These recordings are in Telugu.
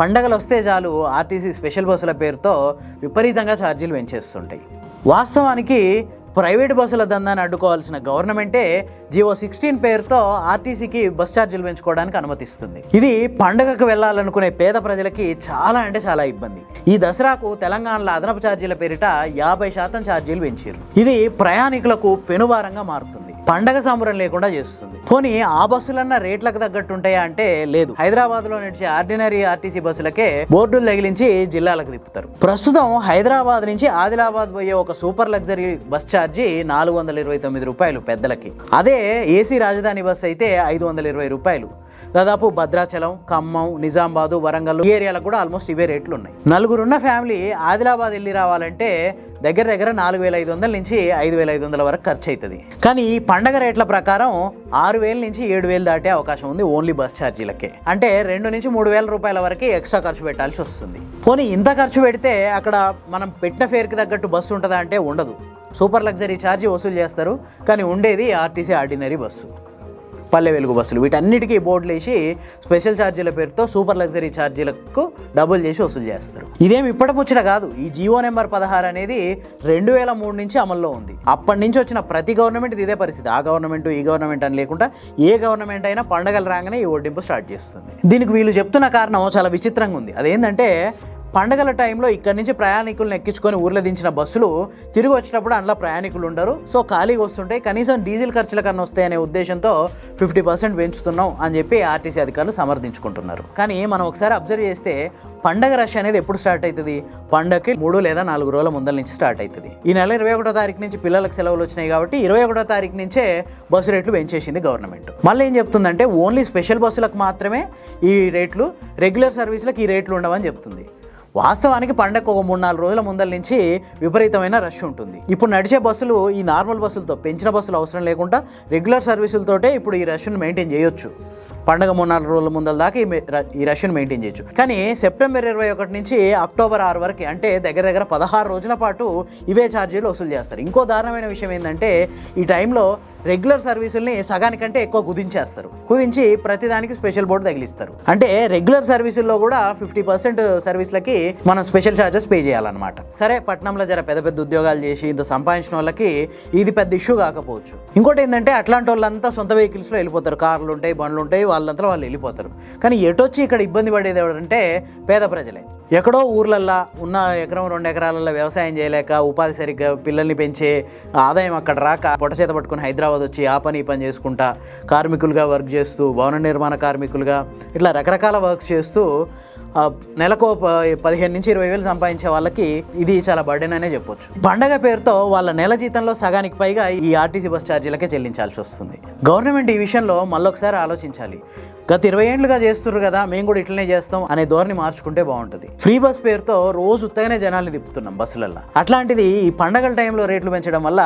పండగలు వస్తే చాలు ఆర్టీసీ స్పెషల్ బస్సుల పేరుతో విపరీతంగా ఛార్జీలు పెంచేస్తుంటాయి. వాస్తవానికి ప్రైవేట్ బస్సుల దందాన్ని అడ్డుకోవాల్సిన గవర్నమెంటే జియో సిక్స్టీన్ పేరుతో ఆర్టీసీకి బస్ ఛార్జీలు పెంచుకోవడానికి అనుమతిస్తుంది. ఇది పండగకు వెళ్ళాలనుకునే పేద ప్రజలకి చాలా అంటే చాలా ఇబ్బంది. ఈ దసరాకు తెలంగాణలో అదనపు ఛార్జీల పేరిట యాభై శాతం ఛార్జీలు పెంచారు ఇది ప్రయాణికులకు పెనుభారంగా మారుతుంది. పండగ సంబరం లేకుండా చేస్తుంది. పోనీ ఆ బస్సులన్న రేట్లకు తగ్గట్టు ఉంటాయా అంటే లేదు. హైదరాబాద్లో నడిచే ఆర్డినరీ ఆర్టీసీ బస్సులకే బోర్డులు తగిలించి జిల్లాలకు తిప్పుతారు. ప్రస్తుతం హైదరాబాద్ నుంచి ఆదిలాబాద్ పోయే ఒక సూపర్ లగ్జరీ బస్ ఛార్జీ నాలుగు వందల ఇరవై తొమ్మిది రూపాయలు పెద్దలకి. అదే ఏసీ రాజధాని బస్సు అయితే ఐదు వందల ఇరవై రూపాయలు. దాదాపు భద్రాచలం ఖమ్మం నిజామాబాదు వరంగల్ ఈ కూడా ఆల్మోస్ట్ ఇవే రేట్లు ఉన్నాయి నలుగురున్న ఫ్యామిలీ ఆదిలాబాద్ వెళ్ళి రావాలంటే దగ్గర దగ్గర నాలుగు వేల ఐదు వందల నుంచి ఐదు వేల ఐదు వందల వరకు ఖర్చు అవుతుంది కానీ ఈ పండగ రేట్ల ప్రకారం ఆరు వేల నుంచి ఏడు వేలు దాటే అవకాశం ఉంది ఓన్లీ బస్ ఛార్జీలకే. అంటే రెండు నుంచి మూడు వేల రూపాయల వరకు ఎక్స్ట్రా ఖర్చు పెట్టాల్సి వస్తుంది. పోనీ ఇంత ఖర్చు పెడితే అక్కడ మనం పెట్టిన ఫేర్కి తగ్గట్టు బస్సు ఉంటుందా అంటే ఉండదు. సూపర్ లగ్జరీ ఛార్జీ వసూలు చేస్తారు కానీ ఉండేది RTC ordinary bus. Palle Velugu బస్సులు. వీటన్నిటికీ బోర్డులు వేసి స్పెషల్ ఛార్జీల పేరుతో సూపర్ లగ్జరీ ఛార్జీలకు డబుల్ చేసి వసూలు చేస్తారు. ఇదేం ఇప్పటి ముచ్చట కాదు. ఈ జియో నెంబర్ పదహారు అనేది రెండు వేల మూడు నుంచి అమల్లో ఉంది. అప్పటి నుంచి వచ్చిన ప్రతి గవర్నమెంట్ ఇదే పరిస్థితి. ఆ గవర్నమెంట్ ఈ గవర్నమెంట్ అని లేకుండా ఏ గవర్నమెంట్ అయినా పండగలు రాగానే ఈ ఓడింపు స్టార్ట్ చేస్తుంది. దీనికి వీళ్ళు చెప్తున్న కారణం చాలా విచిత్రంగా ఉంది. అదేంటంటే పండగల టైంలో ఇక్కడి నుంచి ప్రయాణికులను ఎక్కించుకొని ఊర్లో దించిన బస్సులు తిరిగి వచ్చినప్పుడు అందులో ప్రయాణికులు ఉండరు. సో ఖాళీగా వస్తుంటాయి. కనీసం డీజిల్ ఖర్చుల కన్నా వస్తాయనే ఉద్దేశంతో ఫిఫ్టీ పర్సెంట్ పెంచుతున్నాం అని చెప్పి ఆర్టీసీ అధికారులు సమర్థించుకుంటున్నారు. కానీ మనం ఒకసారి అబ్జర్వ్ చేస్తే పండగ రష్ అనేది ఎప్పుడు స్టార్ట్ అవుతుంది? పండగకి మూడు లేదా నాలుగు రోజుల ముందల నుంచి స్టార్ట్ అవుతుంది. ఈ నెల ఇరవై ఒకటో తారీఖు నుంచి పిల్లలకు సెలవులు వచ్చినాయి కాబట్టి ఇరవై ఒకటో తారీఖు నుంచే బస్సు రేట్లు పెంచేసింది గవర్నమెంట్. మళ్ళీ ఏం చెప్తుందంటే ఓన్లీ స్పెషల్ బస్సులకు మాత్రమే ఈ రేట్లు రెగ్యులర్ సర్వీసులకు ఈ రేట్లు ఉండవని చెప్తుంది. వాస్తవానికి పండగ ఒక మూడు నాలుగు రోజుల ముందల నుంచి విపరీతమైన రష్ ఉంటుంది. ఇప్పుడు నడిచే బస్సులు ఈ నార్మల్ బస్సులతో పెంచిన బస్సులు అవసరం లేకుండా రెగ్యులర్ సర్వీసులతోటే ఇప్పుడు ఈ రష్ను మెయింటైన్ చేయొచ్చు. పండగ మూడు నాలుగు రోజుల ముందల దాకా ఈ మె- ఈ రష్ను మెయింటైన్ చేయొచ్చు. కానీ సెప్టెంబర్ ఇరవై ఒకటి నుంచి అక్టోబర్ ఆరు వరకు అంటే దగ్గర దగ్గర పదహారు రోజుల పాటు ఇవే ఛార్జీలు వసూలు చేస్తారు. ఇంకో దారుణమైన విషయం ఏంటంటే ఈ టైంలో రెగ్యులర్ సర్వీసుల్ని సగానికంటే ఎక్కువ కుదించేస్తారు. కుదించి ప్రతిదానికి స్పెషల్ బోర్డు తగిలిస్తారు. అంటే రెగ్యులర్ సర్వీసుల్లో కూడా ఫిఫ్టీ పర్సెంట్ సర్వీస్లకి మనం స్పెషల్ ఛార్జెస్ పే చేయాలన్నమాట. సరే పట్నంలో జర పెద్ద పెద్ద ఉద్యోగాలు చేసి ఇంత సంపాదించిన వాళ్ళకి ఇది పెద్ద ఇష్యూ కాకపోవచ్చు. ఇంకోటి ఏంటంటే అట్లాంటి వాళ్ళంతా సొంత వెహికల్స్లో వెళ్ళిపోతారు. కార్లు ఉంటాయి బండ్లు ఉంటాయి వాళ్ళంతా వాళ్ళు వెళ్ళిపోతారు. కానీ ఎటొచ్చి ఇక్కడ ఇబ్బంది పడేది ఎవరంటే పేద ప్రజలే. ఎక్కడో ఊర్లల్లో ఉన్న ఎకరం రెండు ఎకరాలలో వ్యవసాయం చేయలేక ఉపాధి సరిగ్గా పిల్లల్ని పెంచే ఆదాయం అక్కడ రాక పొట్ట చేత పట్టుకుని హైదరాబాద్ వచ్చి ఆ పని ఈ పని చేసుకుంటా కార్మికులుగా వర్క్ చేస్తూ భవన నిర్మాణ కార్మికులుగా ఇట్లా రకరకాల వర్క్స్ చేస్తూ నెలకు పదిహేను నుంచి ఇరవై వేలు సంపాదించే వాళ్ళకి ఇది చాలా బర్డెన్ అనే చెప్పొచ్చు. పండగ పేరుతో వాళ్ళ నెల జీతంలో సగానికి పైగా ఈ ఆర్టీసీ బస్ ఛార్జీలకే చెల్లించాల్సి వస్తుంది. గవర్నమెంట్ ఈ విషయంలో మళ్ళొకసారి ఆలోచించాలి. గత ఇరవై ఏళ్ళుగా చేస్తున్నారు కదా మేము కూడా ఇట్లనే చేస్తాం అనే ధోరణి మార్చుకుంటే బాగుంటుంది. ఫ్రీ బస్ పేరుతో రోజు ఉత్తగానే జనాల్ని తిప్పుతున్నాం బస్సులల్లో. అట్లాంటిది ఈ పండగల టైంలో రేట్లు పెంచడం వల్ల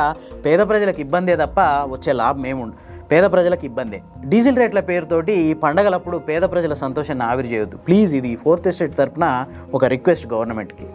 పేద ప్రజలకు ఇబ్బందే తప్ప వచ్చే లాభం ఏముండదు పేద ప్రజలకు ఇబ్బందే. డీజిల్ రేట్ల పేరుతోటి ఈ పండగలప్పుడు పేద ప్రజల సంతోషాన్ని ఆవిరి చేయొద్దు. ప్లీజ్ ఇది ఫోర్త్ ఎస్టేట్ తరపున ఒక రిక్వెస్ట్ గవర్నమెంట్కి.